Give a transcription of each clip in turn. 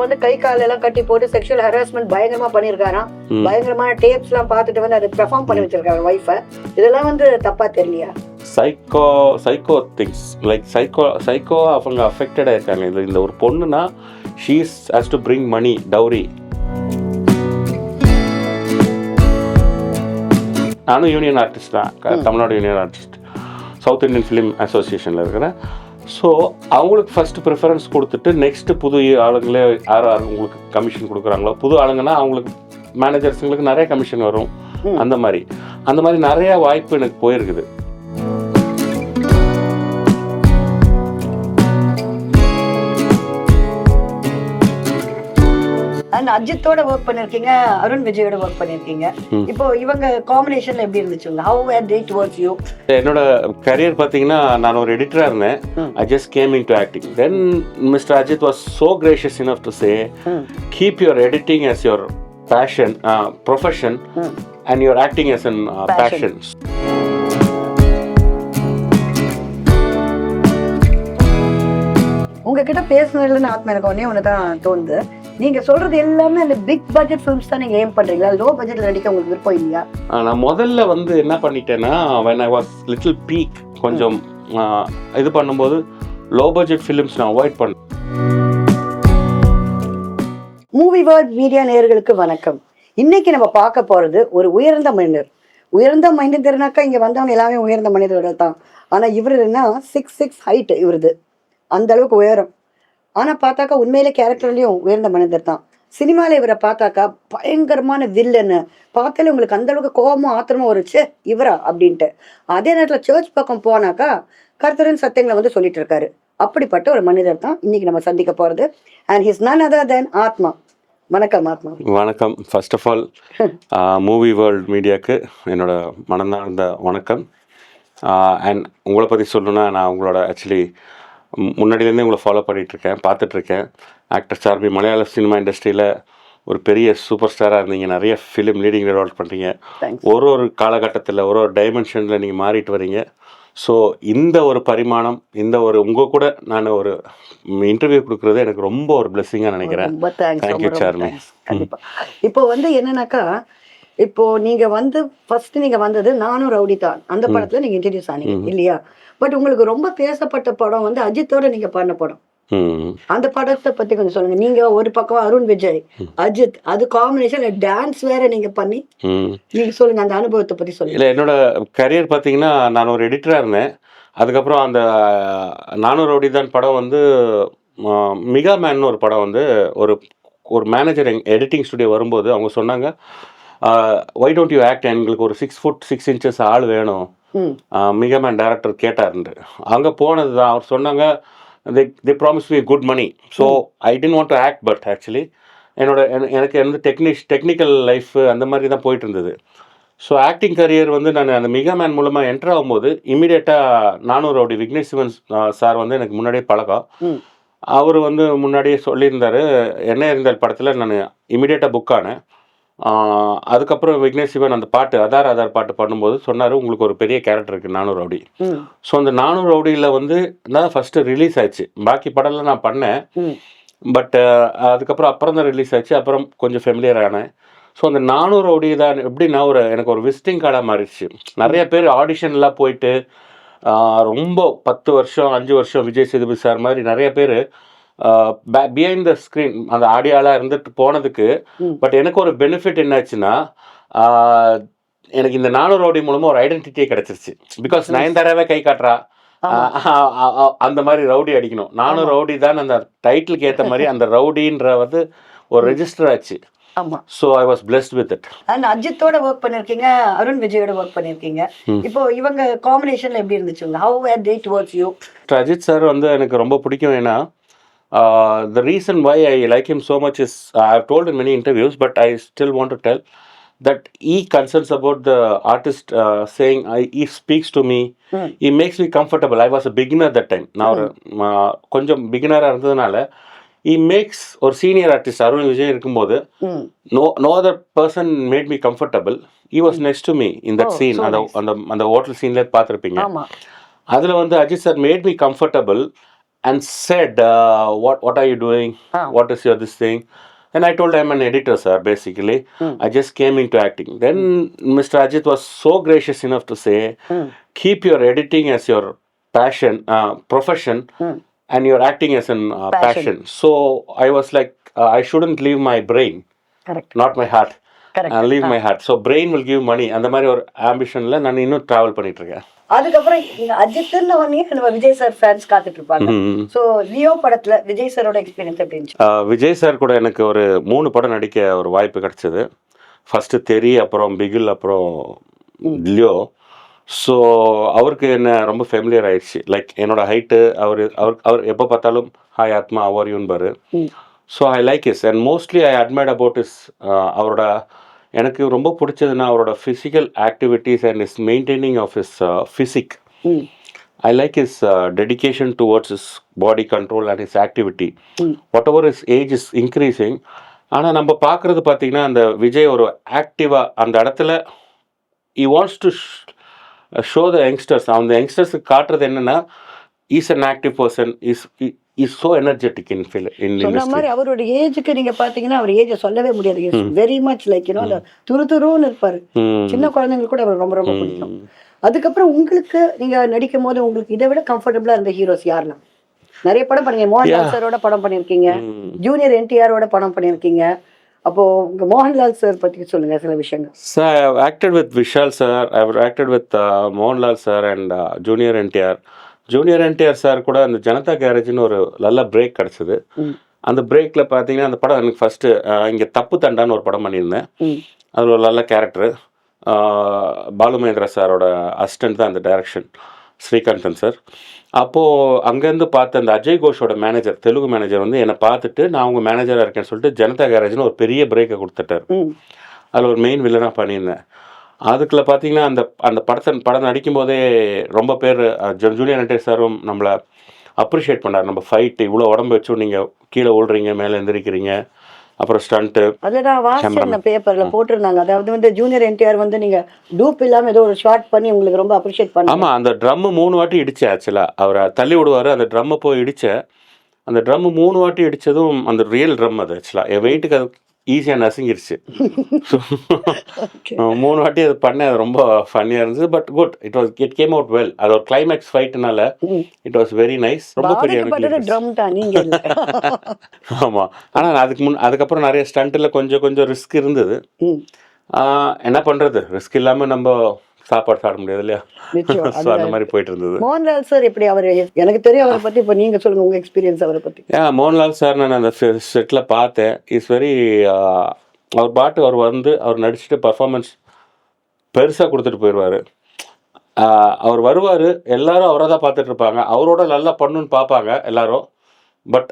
வந்து கை கால் எல்லாம் கட்டி போட்டு செக்ஷுவல் ஹராஸ்மெண்ட் பயங்கரமா பண்ணிருக்காராம். பயங்கரமான டேப்ஸ் எல்லாம் பார்த்துட்டு வந்து அதை பெர்ஃபார்ம் பண்ணி வச்சிருக்காரு ஒய்ஃபை இதெல்லாம் வந்து தப்பா தெரியலையா? Psycho psycho things like psycho psycho அவங்க அஃபெக்டடாக இருக்காங்க. இது இந்த ஒரு பொண்ணுனா she's has to bring money dowry நானும் யூனியன் ஆர்டிஸ்ட் தான். Tamil Nadu union artist South Indian film அசோசியேஷனில் இருக்கிறேன். ஸோ அவங்களுக்கு ஃபர்ஸ்ட் ப்ரிஃபரன்ஸ் கொடுத்துட்டு நெக்ஸ்ட் புது ஆளுங்களே யார் யார் உங்களுக்கு கமிஷன் கொடுக்குறாங்களோ புது ஆளுங்கன்னா அவங்களுக்கு மேனேஜர்ஸுங்களுக்கு நிறைய கமிஷன் வரும். அந்த மாதிரி. அந்த மாதிரி நிறைய வாய்ப்பு எனக்கு போயிருக்குது. அண்ட் அஜித்தோட ஒர்க் பண்ணிருக்கீங்க அருண் விஜயோட ஒர்க் பண்ணிருக்கீங்க. இப்போ இவங்க காம்பினேஷன்ல எப்படி இருந்துச்சு how were they towards you என்னோட கரியர் பார்த்தீங்கன்னா நான் ஒரு எடிட்டராக இருந்தேன். I just came in to acting then mister Ajith was so gracious enough to say keep your editing as your passion profession and your acting uh, Passion. passion. உங்ககிட்ட பேசுனதுல ஆத்மா எனக்கு ஒன்னே ஒன்று தான் தோணுது. நீங்க சொல்றது எல்லாமே அந்த பிக் பட்ஜெட் ஃபிலிம்ஸ் தான் நீங்க ஏம் பண்றீங்களா லோ பட்ஜெட்ல நடிக்க உங்களுக்கு விருப்பம் இல்லையா? நான் முதல்ல வந்து என்ன பண்ணிட்டேன்னா when I was little peak கொஞ்சம் இது பண்ணும்போது லோ பட்ஜெட் ஃபிலிம்ஸ் நான் அவாய்ட் பண்ணேன் மூவி வேர்ல்ட் மீடியா நேயர்களுக்கு வணக்கம். இன்னைக்கு நம்ம பார்க்க போறது ஒரு உயர்ந்த மனிதர். உயர்ந்த மனிதர்னாக்கா இங்க வந்தவங்க எல்லாமே உயர்ந்த மனிதரோட தான் ஆனா இவரு என்ன சிக்ஸ் சிக்ஸ் ஹைட் இவருது. அந்த அளவுக்கு உயரம். ஆனா பார்த்தாக்கா உண்மையிலே கேரக்டர்லயும் உயர்ந்த மனிதர் தான். சினிமால இவரை பார்த்தாக்கா பயங்கரமான வில்லன்னு பார்த்தாலே உங்களுக்கு அந்த அளவுக்கு கோபமும் ஆத்திரமும் ஒரு ச்சே இவரா அப்படின்ட்டு. அதே நேரத்துல சர்ச் பக்கம் போனாக்கா கர்த்தரின் சத்தியங்களை வந்து சொல்லிட்டு இருக்காரு. அப்படிப்பட்ட ஒரு மனிதர் தான் இன்னைக்கு நம்ம சந்திக்க போறது. And his none other than Atma. வணக்கம் ஆத்மா. வணக்கம். First of all movie world மீடியாவுக்கு என்னோட மனந்தார்ந்த வணக்கம். அண்ட் உங்களை பற்றி சொல்லணும்னா நான் உங்களோட ஆக்சுவலி முன்னாடியிலேருந்தே உங்களை ஃபாலோ பண்ணிகிட்ருக்கேன் பார்த்துட்ருக்கேன் ஆக்டர் சார்பி மலையாள சினிமா இண்டஸ்ட்ரியில் ஒரு பெரிய சூப்பர் ஸ்டாராக இருந்தீங்க. நிறைய ஃபிலிம் லீடிங் ரோல் பண்ணுறீங்க ஒரு ஒரு காலகட்டத்தில் ஒரு ஒரு டைமென்ஷனில் நீங்கள் மாறிட்டு வரீங்க. ஸோ இந்த ஒரு பரிமாணம் இந்த ஒரு உங்கள் கூட நான் ஒரு இன்டர்வியூ கொடுக்குறது எனக்கு ரொம்ப ஒரு பிளெஸ்ஸிங்காக நினைக்கிறேன். ரொம்ப தேங்க்ஸ் Thank you, Charmi. கண்டிப்பா. இப்போ வந்து என்னன்னாக்கா இப்போ நீங்க வந்து ஃபர்ஸ்ட் நீங்க வந்தது நானும் ரவுடி தான் அந்த படத்துல நீங்க இன்ட்ரடியூஸ் ஆனீங்க இல்லையா? பட் உங்களுக்கு ரொம்ப பேசப்பட்ட படம் வந்து அஜித்தோட நீங்க பண்ண படம். அந்த படத்தை பத்தி கொஞ்சம் சொல்லுங்க. நீங்க ஒரு பக்கம் அருண் விஜய் அஜித் அது காம்பினேஷன் டான்ஸ் வேற நீங்க பண்ணி நீங்க சொல்லுங்க அந்த அனுபவத்தை பத்தி சொல்லுங்க. இல்லை என்னோட கரியர் பார்த்தீங்கன்னா நான் ஒரு எடிட்டராக இருந்தேன். அதுக்கப்புறம் அந்த நானூறு தான் படம் வந்து மிகா மேன் ஒரு படம் வந்து ஒரு ஒரு மேனேஜர் எடிட்டிங் ஸ்டுடியோ வரும்போது அவங்க சொன்னாங்க ஒய் டோன்ட் யூ ஆக்ட் எங்களுக்கு ஒரு சிக்ஸ் ஃபுட் சிக்ஸ் இன்ச்சஸ் ஆள் வேணும். ம். மிகா மேன் டேரக்டர் கேட்டாருன்ட்டு அங்கே போனது தான் அவர் சொன்னாங்க they they promise me good money so I tend want to act but actually என்னோட என- எனக்கு வந்து டெக்னிஷ் டெக்னிக்கல் லைஃப் அந்த மாதிரி தான் போயிட்டு இருந்தது ஸோ ஆக்டிங் கரியர் வந்து நான் அந்த மிகா மேன் மூலமாக என்டர் ஆகும்போது இமீடியட்டாக நானூறு ரவுடி விக்னேஷ் சிவன் சார் வந்து எனக்கு முன்னாடியே பழக்கம். அவர் வந்து முன்னாடியே சொல்லியிருந்தாரு என்ன இருந்தால் படத்தில் நான் இமீடியட்டாக புக் ஆனேன். அதுக்கப்புறம் விக்னேஷ் சிவன் அந்த பாட்டு அதார் அதார் பாட்டு பண்ணும்போது சொன்னார் உங்களுக்கு ஒரு பெரிய கேரக்டர் இருக்குது நானூறு ரவுடி. ஸோ அந்த நானூறு ரவுடியில் வந்து தான் ஃபஸ்ட்டு ரிலீஸ் ஆச்சு. பாக்கி படம்லாம் நான் பண்ணேன். பட் அதுக்கப்புறம் அப்புறம் தான் ரிலீஸ் ஆச்சு. அப்புறம் கொஞ்சம் ஃபெமிலியர் ஆனேன். ஸோ அந்த நானூறு ரவுடி தான் எப்படின்னா ஒரு எனக்கு ஒரு விசிட்டிங் கார்டாக மாறிடுச்சு. நிறைய பேர் ஆடிஷன்லாம் போயிட்டு ரொம்ப பத்து வருஷம் அஞ்சு வருஷம் விஜய் சேதுபதி சார் மாதிரி நிறைய பேர் பிஹைண்ட் த ஸ்க்ரீன் அந்த ஆடியாலாக இருந்துட்டு போனதுக்கு. பட் எனக்கு ஒரு பெனிஃபிட் என்னாச்சுன்னா எனக்கு இந்த நானூறு ரவுடி மூலமாக ஒரு ஐடென்டிட்டியே கிடச்சிருச்சு. பிகாஸ் நயன்தாராவே கை காட்டுறா. அந்த மாதிரி ரவுடி அடிக்கணும். நானும் ரவுடி தான் அந்த டைட்டிலுக்கு ஏற்ற மாதிரி அந்த ரவுடின்ற வந்து ஒரு ரெஜிஸ்டர் ஆச்சு. ஆமா. So I was blessed with it and அஜித்தோட ஒர்க் பண்ணிருக்கீங்க அருண் விஜயோட ஒர்க் பண்ணிருக்கீங்க. இப்போ இவங்க காம்பினேஷன்ல எப்படி இருந்துச்சு? How were they towards you Ajith sir வந்து எனக்கு ரொம்ப பிடிக்கும். ஏன்னா the reason why I like him so much is I have told in many interviews but I still want to tell that he concerns about the artist saying I he speaks to me hmm. He makes me comfortable I was a beginner that time நான் ஒரு கொஞ்சம் பிகினராக இருந்ததுனால he makes ஒரு senior artist Arun Vijay இருக்கும்போது ம் no no other person made me comfortable. He was next to me in that Oh, scene so அந்த. அந்த அந்த ஹோட்டல் சீன்ல பார்த்துருப்பீங்க. அதில் வந்து Ajith sir made me comfortable and said, uh, "What what are you doing? Ah. What is your this thing?" And I told I'm an editor, sir. Basically, I just came into acting. Then Mr. Ajit was so gracious enough to say, "Keep your editing as your passion, uh, profession, and your acting as an uh, Passion. passion. So I was like, uh, I shouldn't leave my brain, correct not my heart. Correct. Uh, leave my heart. So brain will give money. அந்த மாதிரி ஒரு ஆம்பிஷனில் நான் இன்னும் travel பண்ணிட்டு இருக்கேன் அதுக்கப்புறம் அஜித்னு உடனே நம்ம விஜய் சார் ஃபேன்ஸ் காத்துட்டு இருப்பாங்க. சோ லியோ படத்துல விஜய் சாரோட எக்ஸ்பீரியன்ஸ் எப்படி இருந்துச்சு? விஜய் சார் கூட எனக்கு ஒரு மூணு படம் நடிக்க ஒரு வாய்ப்பு கிடைச்சது. ஃபஸ்ட்டு தெரி அப்புறம் பிகில் அப்புறம் லியோ. ஸோ அவருக்கு என்ன ரொம்ப ஃபெமிலியர் ஆயிடுச்சு. லைக் என்னோட ஹைட்டு அவர் அவர் அவர் எப்போ பார்த்தாலும் ஹாய் ஆத்மா அவர் யூன்பாரு. So I like is and mostly I admired about is அவரோட எனக்கு ரொம்ப பிடிச்சதுன்னா அவரோட physical activities and is maintaining of is physique I like his uh, dedication towards his body control and his activity. Whatever his age is increasing, ஆனால் நம்ம பார்க்குறது பார்த்தீங்கன்னா அந்த விஜய் ஒரு ஆக்டிவாக அந்த இடத்துல he wants to show the youngsters அந்த யங்ஸ்டர்ஸுக்கு காட்டுறது என்னென்னா is an active person is is so energetic in feel in சொன்ன மாதிரி அவரோட ஏஜுக்கு நீங்க பாத்தீங்கன்னா அவர் ஏஜை சொல்லவே முடியாது. வெரி மச் லைக் யூனோ துரு துருன்னு இருப்பாரு. சின்ன குழந்தைங்களுக்கு கூட அவர் ரொம்ப ரொம்ப பிடிக்கும். அதுக்கப்புறம் உங்களுக்கு நீங்க நடிக்கும் போது உங்களுக்கு இதை விட கம்ஃபர்டபுளா இருந்த ஹீரோஸ் யாரெல்லாம் நிறைய படம் பண்ணீங்க மோகன்லால் சாரோட படம் பண்ணியிருக்கீங்க ஜூனியர் என்டிஆரோட படம் பண்ணியிருக்கீங்க அப்போ உங்க மோகன்லால் சார் பத்தி சொல்லுங்க சில விஷயங்கள். So I have acted with Vishal sir, I have acted with uh, Mohanlal junior NTR sir கூட அந்த ஜனதா கேரேஜ்னு ஒரு நல்ல பிரேக் கிடச்சிது. அந்த பிரேக்கில் பார்த்தீங்கன்னா அந்த படம் எனக்கு ஃபஸ்ட்டு இங்கே தப்பு தண்டான்னு ஒரு படம் பண்ணியிருந்தேன். அதில் ஒரு நல்ல கேரக்டர் பாலு மகேந்திரா சாரோட அசிஸ்டன்ட் தான் அந்த டைரக்ஷன் ஸ்ரீகாந்தன் சார். அப்போது அங்கேருந்து பார்த்த அந்த அஜய் கோஷோட மேனேஜர் தெலுங்கு மேனேஜர் வந்து என்னை பார்த்துட்டு நான் அவங்க மேனேஜராக இருக்கேன்னு சொல்லிட்டு ஜனதா கேரேஜ்னு ஒரு பெரிய பிரேக்கை கொடுத்துட்டார். அதில் ஒரு மெயின் வில்லனாக பண்ணியிருந்தேன். அதுக்குள்ள பார்த்தீங்கன்னா அந்த அந்த படத்தை படம் நடிக்கும்போதே ரொம்ப பேர் ஜூனியர் நட்டே சாரும் நம்மளை அப்ரிஷியேட் பண்ணார். நம்ம ஃபைட் இவ்வளோ உடம்பு வச்சும் நீங்கள் கீழே ஓடுறீங்க மேலே எந்திரிக்கிறீங்க அப்புறம் ஸ்டண்ட்டு அதுல நான் வாசிச்சேன் பேப்பர்ல போட்டிருந்தாங்க. அதாவது வந்து ஜூனியர் என்டிஆர் வந்து நீங்க டூப் இல்லாம ஏதோ ஒரு ஷார்ட் பண்ணி உங்களுக்கு ரொம்ப அப்ரிஷியேட் பண்ணாங்க. ஆமாம் அந்த ட்ரம்மு மூணு வாட்டி இடிச்சேன் ஆக்சுவலாக அவரை தள்ளி விடுவார் அந்த ட்ரம்மை போய் இடித்தேன் அந்த ட்ரம்மு மூணு வாட்டி இடித்ததும் அந்த ரியல் ட்ரம் அது ஆக்சுவலாக என் வெயிட்டுக்கு அது ஈஸியாக நசுங்கிருச்சு. மூணு வாட்டி அது பண்ணேன். அது ரொம்ப ஃபன்னியாக இருந்துச்சு but good it was it came out well அது ஒரு கிளைமேக்ஸ் ஃபைட்னால இட் வாஸ் வெரி நைஸ் ரொம்ப பெரிய ஆமாம் ஆனால் அதுக்கு முன் அதுக்கப்புறம் நிறைய ஸ்டண்ட்டில் கொஞ்சம் கொஞ்சம் ரிஸ்க் இருந்தது. என்ன பண்ணுறது ரிஸ்க் இல்லாமல் நம்ம சாப்பாடு சாப்பிட முடியாது இல்லையா ஸோ அந்த மாதிரி போயிட்டு இருந்தது மோகன்லால் சார் எப்படி அவர் எனக்கு தெரியும் அவரை பத்தி இப்ப நீங்க சொல்லுங்க உங்க எக்ஸ்பீரியன்ஸ் அவரை பத்தி. ஏன் மோகன்லால் சார் நான் அந்த செட்டில் பார்த்தேன். இஸ் வெரி அவர் பாட்டு அவர் வந்து அவர் நடிச்சுட்டு பர்ஃபார்மன்ஸ் பெருசாக கொடுத்துட்டு போயிடுவார் அவர் வருவார் எல்லாரும் அவரை தான் பார்த்துட்டு இருப்பாங்க. அவரோட நல்லா பண்ணுன்னு பார்ப்பாங்க எல்லாரும். பட்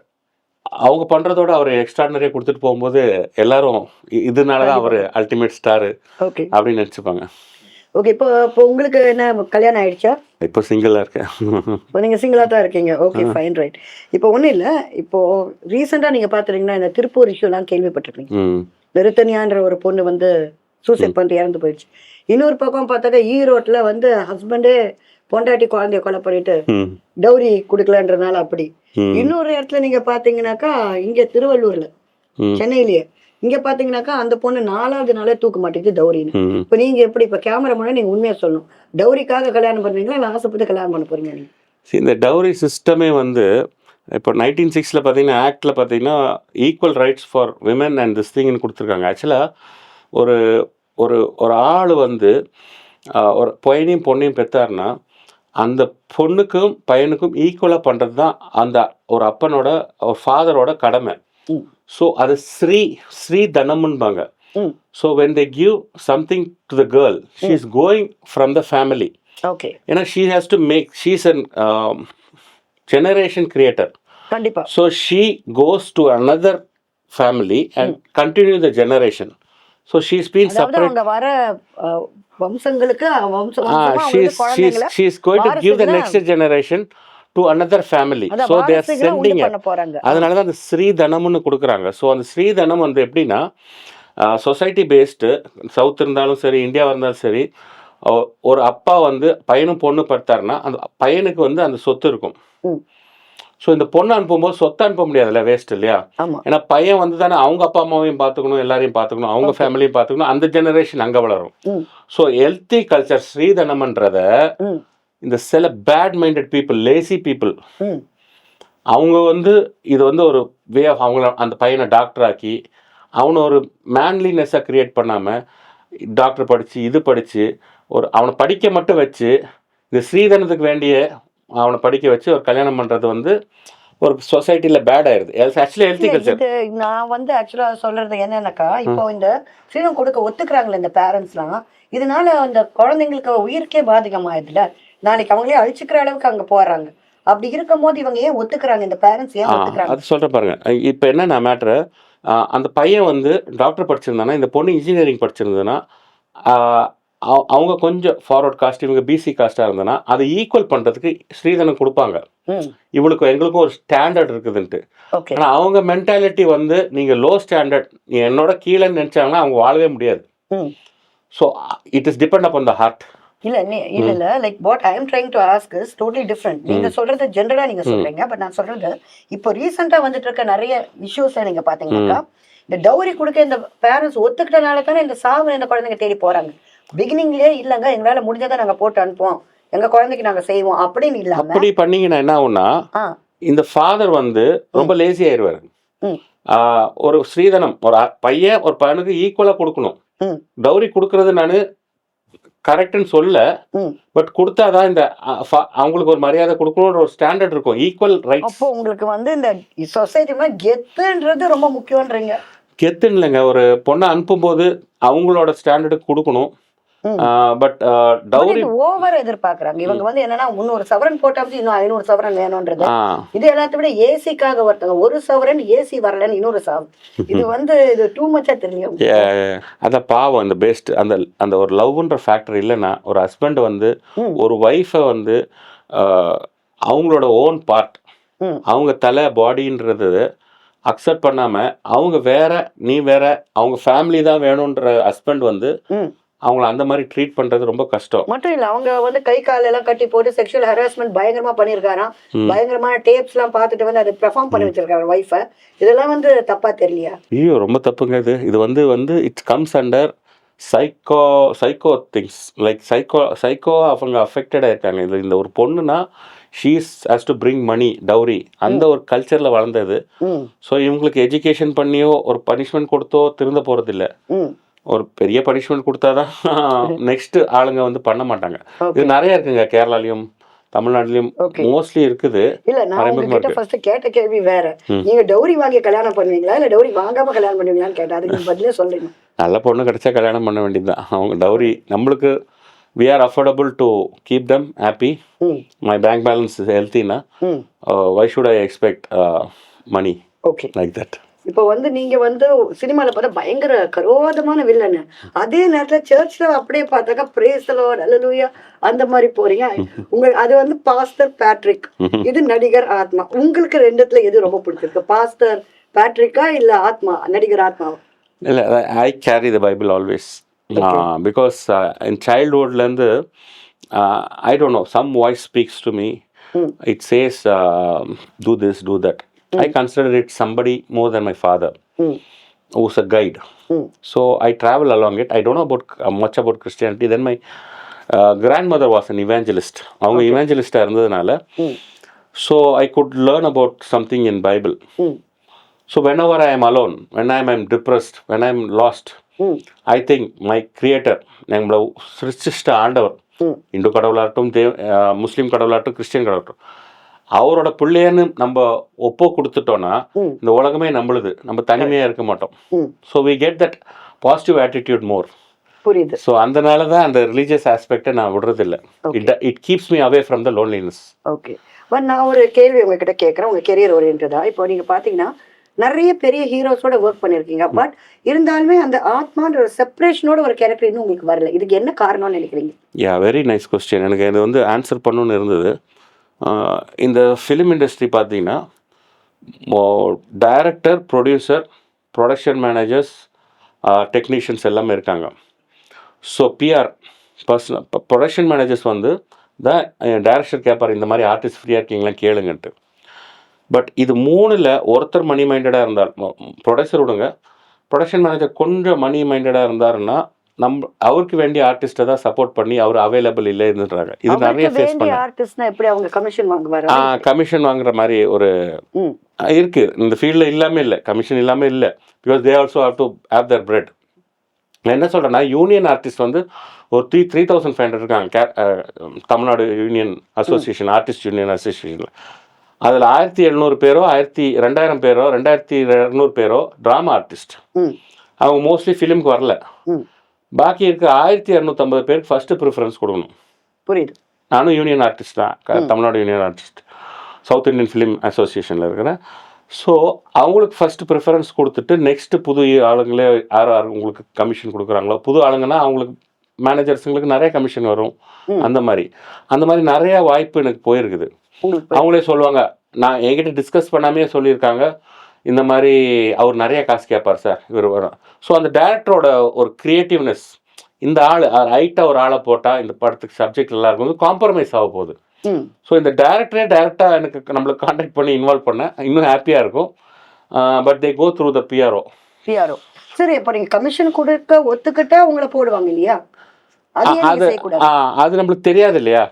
அவங்க பண்ணுறதோட அவர் எக்ஸ்ட்ராடனரியாக கொடுத்துட்டு போகும்போது எல்லாரும் இதனால தான் அவர் அல்டிமேட் ஸ்டாரு அப்படின்னு நினச்சிப்பாங்க. ஓகே இப்போ இப்போ உங்களுக்கு என்ன கல்யாணம் ஆயிடுச்சா? இப்போ சிங்கிளாக இருக்கேன். இப்போ நீங்க சிங்கிளா தான் இருக்கீங்க. ஓகே ஃபைன் ரைட் இப்போ ஒண்ணும் இல்ல. இப்போ ரீசெண்டா நீங்க பாத்துறீங்கன்னா இந்த திருப்பூர் இஷ்யூலாம் கேள்விப்பட்டிருக்கீங்க ம். நிறுத்தனியான்ற ஒரு பொண்ணு வந்து சூசைட் பண்ணிட்டு இறந்து போயிடுச்சு. இன்னொரு பக்கம் பார்த்தாக்கா ஈரோட்ல வந்து ஹஸ்பண்டே பொண்டாட்டி குழந்தைய கொலை பண்ணிட்டு டௌரி கொடுக்கலன்றனால அப்படி. இன்னொரு இடத்துல நீங்க பாத்தீங்கன்னாக்கா இங்க திருவள்ளூர்ல. சென்னையிலேயே. இங்க பாத்தீங்கன்னாக்கா அந்த பொண்ணு நாலாவது நாளே தூக்க மாட்டேங்குது டௌரின்னு. இப்ப நீங்க எப்படி இப்ப கேமரா முன்னாடி நீங்க உண்மையா சொல்லணும். டௌரிக்காக கல்யாணம் பண்றீங்களா? இல்ல ஆசைப்பட்டு கல்யாணம் பண்ண போறீங்க நீங்க? இந்த டவுரி சிஸ்டமே வந்து இப்போ நைன்டீன் சிக்ஸில் பார்த்தீங்கன்னா ஆக்டில் பார்த்தீங்கன்னா equal rights for women and this திங்னு கொடுத்துருக்காங்க. ஆக்சுவலாக ஒரு ஒரு ஒரு ஆள் வந்து ஒரு பையனையும் பொண்ணையும் பெற்றாருன்னா அந்த பொண்ணுக்கும் பையனுக்கும் ஈக்குவலாக பண்ணுறது தான் அந்த ஒரு அப்பனோட ஒரு ஃபாதரோட கடமை. ஸோ அது ஸ்ரீ ஸ்ரீ தனம்பாங்க. ம். So when they give something to the girl she is going from the family okay ஏன்னா she has to make she's an generation creator கண்டிப்பா. So she goes to another family and continue the generation so she's been அதாவது separate அவங்க வர அஹ், வம்சங்களுக்கு வம்சம் வம்சமா அவங்க she's வந்து குழந்தைங்களை she's going to give the வாரிசுகளை- next generation to another family so they're sending அதனால தான் அந்த ஸ்ரீதனம்னு கொடுக்குறாங்க. ஸோ அந்த ஸ்ரீதனம் வந்து எப்படின்னா சொசைட்டி பேஸ்டு சவுத் இருந்தாலும் சரி இந்தியாவாக இருந்தாலும் சரி ஒரு அப்பா வந்து பையனும் பொண்ணு படுத்தாருன்னா அந்த பையனுக்கு வந்து அந்த சொத்து இருக்கும். ஸோ இந்த பொண்ணு அனுப்பும்போது சொத்தை அனுப்ப முடியாதுல்ல வேஸ்ட் இல்லையா? ஏன்னா பையன் வந்து தானே அவங்க அப்பா அம்மாவையும் பார்த்துக்கணும் எல்லாரையும் பார்த்துக்கணும் அவங்க. ஃபேமிலியும் பார்த்துக்கணும் அந்த ஜெனரேஷன் அங்கே வளரும். ஸோ ஹெல்த்தி கல்ச்சர் ஸ்ரீதனம்ன்றத இந்த சில bad minded people lazy people அவங்க வந்து இது வந்து ஒரு வே ஆஃப் அவங்கள அந்த பையனை டாக்டர் ஆக்கி அவனை ஒரு மேன்லினஸ்ஸை கிரியேட் பண்ணாமல் டாக்டர் படித்து இது படித்து ஒரு அவனை படிக்க மட்டும் வச்சு இந்த ஸ்ரீதனத்துக்கு வேண்டிய அவனை படிக்க வச்சு ஒரு கல்யாணம் பண்ணுறது வந்து ஒரு சொசைட்டியில் பேட் ஆயிடுது ஆக்சுவலி ஹெல்த்தி கல்ச்சர் நான் வந்து ஆக்சுவலா சொல்றது என்னன்னாக்கா இப்போ இந்த ஃப்ரீடம் கொடுக்க ஒத்துக்கிறாங்களே இந்த பேரண்ட்ஸ்லாம் இதனால அந்த குழந்தைங்களுக்கு உயிருக்கே பாதிக்கமாயிருதுல நாளைக்கு அவங்களே அழிச்சுக்கிற அளவுக்கு அங்க போறாங்க. அப்படி இருக்கும் போது இவங்க ஏன் ஒத்துக்கிறாங்க? இந்த பேரண்ட்ஸ் ஏன் ஒத்துக்கிறாங்க? அது சொல்கிறேன் பாருங்க. இப்போ என்னென்ன மேட்ரு அந்த பையன் வந்து டாக்டர் படிச்சிருந்தானா? இந்த பொண்ணு இன்ஜினியரிங் படிச்சிருந்ததுன்னா அவங்க கொஞ்சம் ஃபார்வர்ட் காஸ்ட் இவங்க பிசி காஸ்ட்டாக இருந்ததுன்னா அதை ஈக்குவல் பண்ணுறதுக்கு ஸ்ரீதனம் கொடுப்பாங்க. இவளுக்கு எங்களுக்கும் ஒரு ஸ்டாண்டர்ட் இருக்குதுன்ட்டு. ஆனால் அவங்க மென்டாலிட்டி வந்து நீங்கள் லோ ஸ்டாண்டர்ட் நீ என்னோட கீழேன்னு நினச்சாங்கன்னா அவங்க வாழவே முடியாது. So it is depend upon the heart இல்ல இல்ல இல்ல. Like what I am trying to ask is totally different நீங்க சொல்றது ஜென்ரலா நீங்க சொல்றீங்க பட் நான் சொல்றது இப்போ ரீசெண்டா வந்துட்டு இருக்க நிறைய இஷ்யூஸ் நீங்க பாத்தீங்கன்னாக்கா இந்த டௌரி கொடுக்க இந்த பேரண்ட்ஸ் ஒத்துக்கிட்டனால தானே இந்த சாவு இந்த குழந்தைங்க தேடி போறாங்க. பிகினிங்லயே இல்லங்க எங்களால முடிஞ்சதை நாங்க போட்டு அனுப்புவோம். எங்க குழந்தைக்கு நாங்க செய்வோம் அப்படின்னு இல்லாம அப்படி பண்ணீங்கன்னா என்ன ஆகும்னா இந்த ஃபாதர் வந்து ரொம்ப லேசி ஆயிடுவார். ஒரு ஸ்ரீதனம் ஒரு பையன் ஒரு பையனுக்கு ஈக்குவலாக கொடுக்கணும். டௌரி கொடுக்கறது நான் கரெக்டுன்னு சொல்ல. பட் கொடுத்தாதான் இந்த அவங்களுக்கு ஒரு மரியாதை கொடுக்கணுன்ற ஒரு ஸ்டாண்டர்ட் இருக்கும் ஈக்குவல் ரைட்ஸ் அப்போ உங்களுக்கு வந்து இந்த சொசைட்டி கெத்துன்றது ரொம்ப முக்கியம்ன்றீங்க கெத்துன்னு இல்லைங்க ஒரு பொண்ணை அனுப்பும்போது அவங்களோட ஸ்டாண்டர்டுக்கு கொடுக்கணும். பட் டௌரி ஓவர் எதிர்பார்க்கறாங்க. இவங்க வந்து என்னன்னா முந்நூறு சவரன் போட்டாச்சு இன்னும் ஐநூறு சவரன் வேணும்ன்றது. இது எல்லாத்த விட ஏசிக்காக ஒருத்தங்க ஒரு சவரன் ஏசி வரலன்னு இன்னொரு சாவு இது வந்து இது டூ மச்சா தெரியும். அதான் பாவம் இந்த பெஸ்ட் அந்த அந்த ஒரு லவ்ன்ற ஃபேக்டர் இல்லைன்னா ஒரு ஹஸ்பண்ட் வந்து. ஒரு ஒய்ஃபை வந்து அவங்களோட ஓன் பார்ட். அவங்க தலை பாடின்றது அக்செப்ட் பண்ணாமல் அவங்க வேற நீ வேற அவங்க ஃபேமிலி தான் வேணுன்ற ஹஸ்பண்ட் வந்து. அவங்கள அந்த மாதிரி ட்ரீட் பண்ணுறது ரொம்ப கஷ்டம். மட்டும் இல்ல அவங்க வந்து கை கால் எல்லாம் கட்டி போட்டு செக்ஷுவல் ஹராஸ்மெண்ட் பயங்கரமா பண்ணிருக்காராம். பயங்கரமான டேப்ஸ் எல்லாம் பார்த்துட்டு வந்து அதை பெர்ஃபார்ம் பண்ணி வச்சிருக்காரு ஒய்ஃபை இதெல்லாம் வந்து தப்பா தெரியலையா? ஐயோ ரொம்ப தப்புங்க இது. இது வந்து வந்து it's comes under psycho psycho things like psycho psycho அவங்க அஃபெக்டடாக இருக்காங்க. இது இந்த ஒரு பொண்ணுனா she's has to bring money dowry அந்த ஒரு கல்ச்சரில் வளர்ந்தது. ஸோ இவங்களுக்கு எஜுகேஷன் பண்ணியோ ஒரு பனிஷ்மெண்ட் கொடுத்தோ திருந்த போகிறதில்ல ஒரு பெரிய பனிஷ்மெண்ட் கொடுத்தாதான் நெக்ஸ்ட் ஆளுங்க வந்து பண்ண மாட்டாங்க. இது நிறைய இருக்குங்க கேரளாலையும் தமிழ்நாட்டிலையும் மோஸ்ட்லி இருக்குது. இல்ல நான் உங்ககிட்ட. ஃபர்ஸ்ட் கேட்ட கேள்வி வேற. நீங்க டௌரி வாங்கி கல்யாணம் பண்ணுவீங்களா? இல்ல டௌரி வாங்காம கல்யாணம் பண்ணுவீங்களான்னு கேட்டேன். அதுக்கு பதிலே சொல்லுங்க. நல்ல பொண்ணு கிடைச்சா கல்யாணம் பண்ண வேண்டியதுதான். அவங்க டவுரி நம்மளுக்கு we are affordable to keep them happy hmm. Bank balance is ஹெல்த்தினா why should I expect money okay like that இப்போ வந்து நீங்க வந்து சினிமால பார்த்தா பயங்கர கரோதமான வில்லன். அதே நேரத்துல சர்ச்ல அப்படியே பார்த்தாக்கா பிரேசலோ அல்லலுயா அந்த மாதிரி போறீங்க. உங்க அது வந்து பாஸ்டர் பேட்ரிக் இது நடிகர் ஆத்மா. உங்களுக்கு ரெண்டுத்துல எது ரொம்ப பிடிச்சிருக்கு? பாஸ்டர் பேட்ரிக்கா இல்ல ஆத்மா நடிகர் ஆத்மா இல்லை I carry the Bible always because N சைல்ட்ஹுட்லேருந்து I don't know some voice speaks to hmm. It says do this do that I consider it somebody more than my father hmm who's a guide. ம் So I travel along it. I don't know about uh, much about Christianity. Then my uh, grandmother was an evangelist. அவங்க evangelist இருந்ததுனால ம் so I could learn about something in Bible. ம் So whenever I am alone, when I am depressed, when I am lost, ம் I think my creator, நம்மள சிருஷ்டிஷ்ட ஆண்டவர் ம் இந்து கடவுளாகட்டும் தேவ் முஸ்லீம் கடவுளாகட்டும் கிறிஸ்டியன் கடவுளாகட்டும் அவரோட பிள்ளைன்னு நம்ம ஒப்போ கொடுத்துட்டோன்னா ம். இந்த உலகமே நம்மளுது. நம்ம தனிமையாக இருக்க மாட்டோம். So we get that positive attitude more புரியுது. ஸோ அதனால தான் அந்த ரிலீஜியஸ் ஆஸ்பெக்டை நான் விடுறதில்ல. It it keeps me away from the loneliness okay but நான் ஒரு கேள்வி உங்ககிட்ட கேட்குறேன். உங்க கெரியர் ஓரியன்டா இப்போ நீங்க பாத்தீங்கன்னா நிறைய பெரிய ஹீரோஸோட ஒர்க் பண்ணிருக்கீங்க பட் இருந்தாலுமே அந்த ஆத்மான்ற ஒரு செப்பரேஷனோட ஒரு கேரக்டர் இன்னும் உங்களுக்கு வரல. இதுக்கு என்ன காரணம்னு நினைக்கிறீங்க? யா வெரி நைஸ் கொஸ்டின் எனக்கு இது வந்து ஆன்சர் பண்ணணும்னு இருந்தது. இந்த ஃபிலிம் இண்டஸ்ட்ரி பார்த்தீங்கன்னா director producer production managers technicians எல்லாமே இருக்காங்க. So PR personal production managers வந்து தான் டைரக்டர் கேட்பார் இந்த மாதிரி ஆர்டிஸ்ட் ஃப்ரீயாக இருக்கீங்களா கேளுங்கன்ட்டு. பட் இது மூணில் ஒருத்தர் மணி மைண்டடாக இருந்தால் ப்ரொடக்ஷர் விடுங்க. ப்ரொடக்ஷன் மேனேஜர் கொஞ்சம் மணி மைண்டடாக இருந்தாருன்னா நம்ம அவருக்கு வேண்டிய ஆர்டிஸ்ட்டை தான் சப்போர்ட் பண்ணி அவர் அவைலபிள் இல்லைன்றாங்க இது நிறைய ஃபேஸ் பண்ண. ஆர்டிஸ்ட்னா எப்படி அவங்க கமிஷன் வாங்குவாரு? ஆ கமிஷன் வாங்குற மாதிரி ஒரு இருக்கு. இந்த ஃபீல்டில் இல்லாமல் இல்லை. கமிஷன் இல்லாமல் இல்லை. Because they also have to have their bread நான் என்ன சொல்கிறேன்னா யூனியன் ஆர்டிஸ்ட் வந்து ஒரு three three thousand five hundred இருக்காங்க. Tamil Nadu union association artist union அசோசியேஷனில் அதில் ஆயிரத்தி எழுநூறு பேரோ ஆயிரத்தி ரெண்டாயிரம் பேரோ ரெண்டாயிரத்தி இரநூறு பேரோ ட்ராமா ஆர்டிஸ்ட் அவங்க மோஸ்ட்லி ஃபிலிம்க்கு வரல. பாக்கி இருக்க ஆயிரத்தி இரநூத்தம்பது பேருக்கு ஃபஸ்ட்டு ப்ரிஃபரன்ஸ் கொடுக்கணும். புரியுது. நானும் யூனியன் ஆர்டிஸ்ட் தான். Tamil Nadu union artist south Indian film அசோசியேஷனில் இருக்கிறேன். ஸோ அவங்களுக்கு ஃபஸ்ட்டு ப்ரிஃபரன்ஸ் கொடுத்துட்டு நெக்ஸ்ட்டு புது ஆளுங்களே யார் யார் உங்களுக்கு கமிஷன் கொடுக்குறாங்களோ புது ஆளுங்கன்னா அவங்களுக்கு மேனேஜர்ஸுங்களுக்கு நிறைய கமிஷன் வரும். அந்த மாதிரி. அந்த மாதிரி நிறைய வாய்ப்பு எனக்கு போயிருக்குது. அவங்களே சொல்லுவாங்க நான் என்கிட்ட டிஸ்கஸ் பண்ணாமே சொல்லியிருக்காங்க. இந்த மாதிரி அவர் நிறைய காசு கேட்பார் சார் இவர் வரும். ஸோ அந்த டேரக்டரோட ஒரு க்ரியேட்டிவ்னஸ் இந்த ஆள் ஹைட்டாக ஒரு ஆளை போட்டால் இந்த படத்துக்கு சப்ஜெக்ட் நல்லா இருக்கும் காம்ப்ரமைஸ் ஆக போகுது. ஸோ இந்த டேரக்டரே டேரெக்டாக எனக்கு நம்மளுக்கு காண்டாக்ட் பண்ணி இன்வால்வ் பண்ண இன்னும் ஹாப்பியாக இருக்கும். But they go through the PRO PRO சரி இப்போ நீங்க கமிஷன் கொடுக்க ஒத்துக்கிட்டா உங்களை போடுவாங்க இல்லையா? அது நம்மளுக்கு தெரியாது இல்லையா?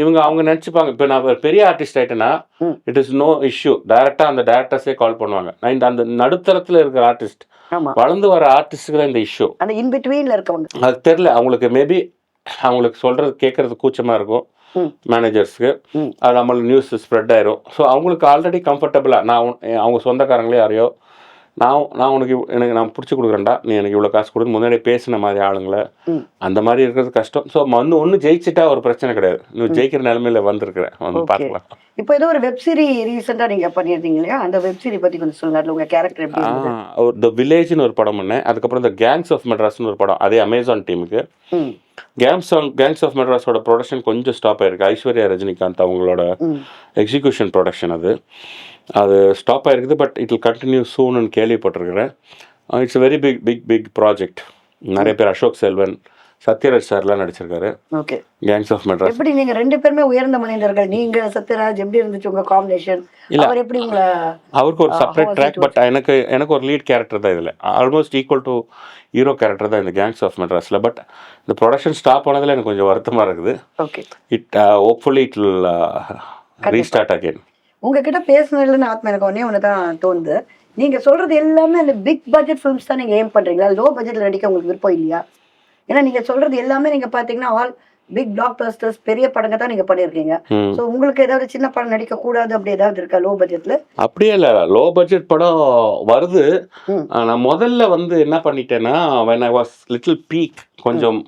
இவங்க அவங்க நினச்சிப்பாங்க. இப்போ நான் பெரிய ஆர்டிஸ்ட் ஆயிட்டேன்னா. இட் இஸ் நோ இஷ்யூ டேரெக்டாக அந்த டேரக்டர்ஸே கால் பண்ணுவாங்க. நான் இந்த அந்த நடுத்தரத்தில் இருக்கிற ஆர்டிஸ்ட் வளர்ந்து வர ஆர்டிஸ்ட்டுக்கு தான் இந்த இஷ்யூ அந்த இன் பிட்வீன்ல இருக்கவங்க. அது தெரில அவங்களுக்கு மேபி அவங்களுக்கு சொல்கிறது கேட்குறது கூச்சமாக இருக்கும். மேனேஜர்ஸ்க்கு. அது நம்மளுக்கு நியூஸ் ஸ்ப்ரெட் ஆயிரும். ஸோ அவங்களுக்கு ஆல்ரெடி கம்ஃபர்டபுளாக நான் அவங்க சொந்தக்காரங்களே யாரையோ நான் நான் உனக்கு எனக்கு நான் பிடிச்சி கொடுக்குறேன்டா. நீ எனக்கு இவ்வளோ காசு கொடுத்து முன்னாடியே பேசின மாதிரி ஆளுங்களை. அந்த மாதிரி இருக்கிறது கஷ்டம். ஸோ வந்து ஒன்று ஜெயிச்சிட்டா ஒரு பிரச்சனை கிடையாது. நீ ஜெயிக்கிற நிலமையில வந்திருக்கிறேன் வந்து. பார்க்கலாம். இப்போ ஏதோ ஒரு வெப் சீரி ரீசெண்டா நீங்க பண்ணியிருந்தீங்க இல்லையா? அந்த வெப் சீரி பத்தி கொஞ்சம் சொல்லுங்க. அதுல உங்க கேரக்டர் த வில்லேஜ்னு ஒரு படம் பண்ணேன். அதுக்கப்புறம் இந்த கேங்ஸ் ஆஃப் மெட்ராஸ்னு ஒரு படம். அதே அமேசான் டீமுக்கு கேங்ஸ் ஆஃப் கேங்ஸ் ஆஃப் மெட்ராஸோட ப்ரொடக்ஷன் கொஞ்சம் ஸ்டாப் ஆயிருக்கு. ஐஸ்வர்யா ரஜினிகாந்த் அவங்களோட எக்ஸிக்யூஷன் ப்ரொடக்ஷன் அது. அது ஸ்டாப் ஆயிருக்குது பட் இட் will கண்டினியூ சூன்னு கேள்விப்பட்டிருக்கிறேன். It's very big big big project நிறைய பேர் அசோக் செல்வன் சத்யராஜ் சார்லாம் நடிச்சிருக்காரு. ஓகே கேங்ஸ் ஆஃப் மெட்ராஸ் எப்படி நீங்க ரெண்டு பேருமே உயர்ந்த மனிதர்கள்? நீங்க சத்யராஜ் எப்படி இருந்துச்சு உங்க காம்பினேஷன் இல்ல. அவர் எப்படி உங்களை அவருக்கு ஒரு செப்பரேட் ட்ராக் பட் எனக்கு எனக்கு ஒரு லீட் கேரக்டர் தான் இதில். Almost equal to hero character தான் இந்த கேங்ஸ் ஆஃப் மெட்ராஸில் பட் இந்த ப்ரொடக்ஷன் ஸ்டாப் ஆனதில் எனக்கு கொஞ்சம் வருத்தமாக இருக்குது. Okay it hopefully it will restart again உங்ககிட்ட பேசுனதுல ஆத்மா எனக்கு ஒன்னே ஒன்று தான் தோணுது. நீங்க சொல்றது எல்லாமே அந்த பிக் பட்ஜெட் ஃபிலிம்ஸ் தான் நீங்க ஏம் பண்றீங்களா? லோ பட்ஜெட்ல நடிக்க உங்களுக்கு விருப்பம் இல்லையா? ஏன்னா நீங்க சொல்றது எல்லாமே நீங்க பாத்தீங்கன்னா ஆல் பிக் பிளாக் பஸ்டர்ஸ் பெரிய படங்க தான் நீங்க பண்ணியிருக்கீங்க. ம். ஸோ உங்களுக்கு ஏதாவது சின்ன படம் நடிக்க கூடாது அப்படி ஏதாவது இருக்கா லோ? பட்ஜெட்ல அப்படியே இல்லை. லோ பட்ஜெட் படம் வருது. நான் முதல்ல வந்து என்ன பண்ணிட்டேன்னா when I was little peak கொஞ்சம்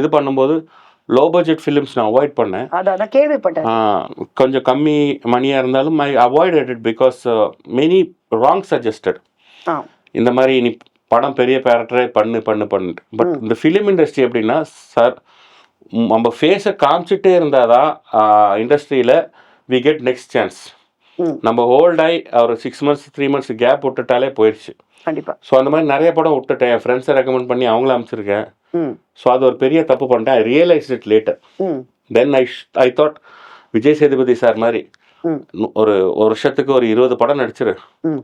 இது பண்ணும்போது லோ பட்ஜெட் ஃபிலிம்ஸ் நான் அவாய்ட் பண்ணேன். அதான் கேள்விப்பட்டேன். கொஞ்சம் கம்மி மணியாக இருந்தாலும் I avoided it because many wrong suggested இந்த மாதிரி நீ படம் பெரிய கேரக்டரே பண்ணு பண்ணு பண்ணு பட் இந்த ஃபிலிம் இண்டஸ்ட்ரி எப்படின்னா சார் நம்ம ஃபேஸை காமிச்சிட்டே இருந்தால் தான் இண்டஸ்ட்ரியில் வி கெட் நெக்ஸ்ட் சான்ஸ் நம்ம ஹோல்டாகி ஒரு six months three months gap விட்டுட்டாலே போயிடுச்சு கண்டிப்பா. ஸோ அந்த மாதிரி நிறைய படம் விட்டுட்டேன். என் ஃப்ரெண்ட்ஸை ரெக்கமெண்ட் பண்ணி அவங்கள அமைச்சிருக்கேன் ஸோ அது ஒரு பெரிய தப்பு பண்ணிட்டேன். I realise it later then I I thought Vijay Sethupathi sir மாதிரி ஒரு ஒரு வருஷத்துக்கு ஒரு இருபது படம் நடிச்சிரு.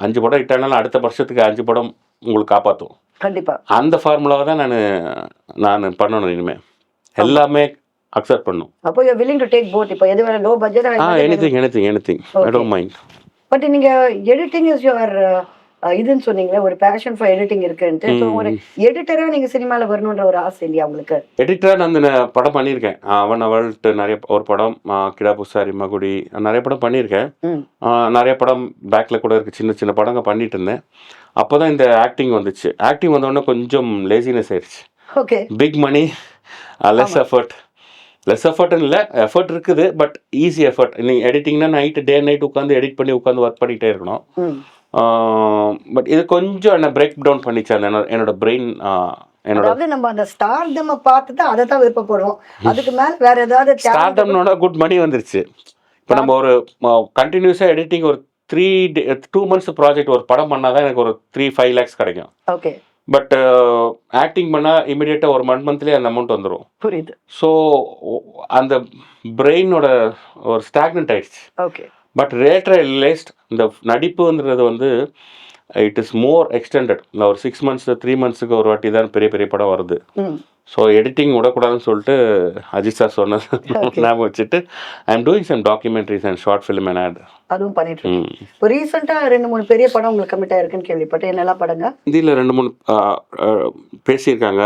அஞ்சு படம் இட்டானாலும் அடுத்த வருஷத்துக்கு அஞ்சு படம் உங்களுக்கு காப்பாற்றும் கண்டிப்பா. அந்த ஃபார்முலாவை தான் நான் நான் பண்ணணும் இனிமே. எல்லாமே அக்செப்ட் பண்ணும். அப்போ you willing to take both இப்போ எது வேற low uh budget anything anything anything I. Don't mind but நீங்க எடிட்டிங் இஸ் யுவர் இதுன்னு சொன்னீங்களே ஒரு பேஷன் ஃபார் எடிட்டிங் இருக்குன்ட்டு. ஒரு எடிட்டரா நீங்க சினிமால வரணுன்ற ஒரு ஆசை இல்லையா உங்களுக்கு? எடிட்டராக நான் படம் பண்ணியிருக்கேன். அவன் அவள்ட்டு நிறைய ஒரு படம் ஆ, கிடா புசாரி மகுடி நிறைய படம் பண்ணியிருக்கேன். ஆ, நிறைய படம் பேக்கில் கூட இருக்கு. சின்ன சின்ன படங்க பண்ணிட்டு இருந்தேன். அப்போ தான் இந்த ஆக்டிங் வந்துச்சு. ஆக்டிங் வந்தோடனே கொஞ்சம் லேசினஸ் ஆயிடுச்சு. Okay big money less effort less எஃபர்ட்னு இல்லை எஃபர்ட் இருக்குது பட் ஈஸி எஃபர்ட் நீங்கள் எடிட்டிங்னா நைட்டு டே நைட் உட்காந்து எடிட் பண்ணி உட்காந்து ஒர்க் பண்ணிகிட்டே இருக்கணும். பட் இது கொஞ்சம் என்ன பிரேக் டவுன் பண்ணிச்சு அந்த என்னோட- பிரெயின் என்னோட அதாவது நம்ம அந்த ஸ்டார் தம்ம பார்த்து தான் அதை தான் விருப்பப்படுவோம் அதுக்கு மேல வேற ஏதாவது ஸ்டார்டம்னோட குட் மணி வந்துருச்சு. இப்போ நம்ம ஒரு கண்டினியூஸாக எடிட்டிங் ஒரு three day two months project ஒரு படம் பண்ணால் தான் எனக்கு ஒரு த்ரீ ஃபைவ் லேக்ஸ் கிடைக்கும். ஓகே பட் ஆக்டிங் பண்ணால் இமிடியேட்டாக ஒரு ஒன் மந்த்லேயே அந்த அமௌண்ட் வந்துடும் புரியுது. ஸோ அந்த பிரெயினோட ஒரு ஸ்டாக்னண்ட் ஆயிடுச்சு. ஓகே பட் ரேட்டர் ரிலைஸ்ட் இந்த நடிப்புன்றது வந்து இட் இஸ் மோர் எக்ஸ்டெண்டட் ஒரு சிக்ஸ் மந்த்ஸ் த்ரீ மந்த்ஸுக்கு ஒரு வாட்டி தான் பெரிய பெரிய படம் வருது. ஸோ எடிட்டிங் விடக்கூடாதுன்னு சொல்லிட்டு அஜித் சார் சொன்னது ஞாபகம் வச்சுட்டு I am doing some documentaries and short film and ad அதுவும் பண்ணிட்டு இருக்கேன். இப்போ ரீசெண்டாக ரெண்டு மூணு பெரிய படம் உங்களுக்கு கமிட் ஆயிருக்குன்னு கேள்விப்பட்டேன். என்னெல்லாம் படங்க? இந்தியில் ரெண்டு மூணு பேசியிருக்காங்க.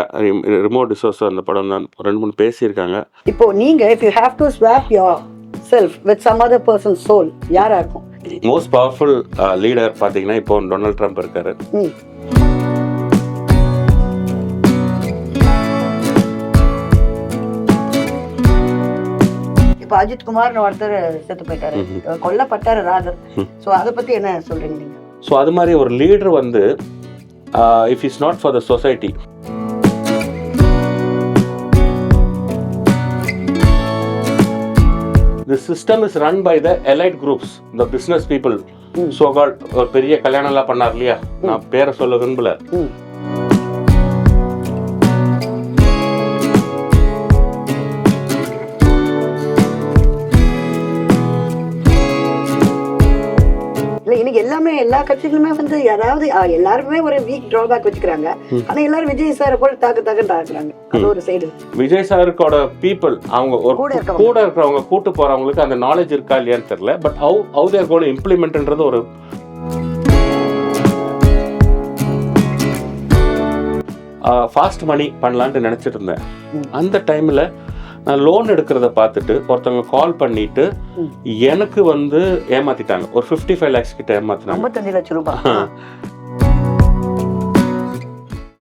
ரிமோட் டிசோஸ் அந்த படம் தான். ரெண்டு மூணு பேசியிருக்காங்க. இப்போ நீங்க if you have to swap yourself with some other person soul யாரா இருக்கும்? மோஸ்ட் பவர்ஃபுல் லீடர் பார்த்தீங்கன்னா இப்போ டொனால்ட் ட்ரம்ப் இருக்காரு. இப்போ அஜித் குமார்னு ஒருத்தர் செத்து போயிட்டாரு. கொல்லப்பட்டாரு ராதர் ஸோ அதை பத்தி என்ன சொல்றீங்க நீங்க? ஸோ அது மாதிரி ஒரு லீடர் வந்து if is not for the society the system is run by the elite groups the business people so call ஒரு பெரிய கல்யாணம்லாம் பண்ணார் இல்லையா? நான் பேரை சொல்ல விரும்பல. எல்லாமே எல்லா கட்சிகளுமே வந்து யாராவது எல்லாருமே ஒரு வீக் டிராபேக் வச்சுக்கிறாங்க. ஆனா எல்லாரும் விஜய் சாரை போல தாக்கு தாக்குன்னு தாக்குறாங்க. அது ஒரு சைடு விஜய் சாருக்கோட பீப்புள் அவங்க ஒரு கூட இருக்கிறவங்க கூட்டு போறவங்களுக்கு அந்த நாலேஜ் இருக்கா இல்லையான்னு தெரியல. But how how they're gonna இம்ப்ளிமெண்ட்ன்றது ஒரு ஃபாஸ்ட் மணி பண்ணலான்ட்டு நினச்சிட்டு இருந்தேன். அந்த டைமில் நான் லோன் எடுக்கிறத பார்த்துட்டு ஒருத்தவங்க கால் பண்ணிட்டு. எனக்கு வந்து ஏமாத்திட்டாங்க. ஒரு ஃபிஃப்டி ஃபைவ் லேக்ஸ் கிட்ட ஏமாத்தினாங்க. ஐம்பத்தஞ்சு லட்சம் ரூபாய்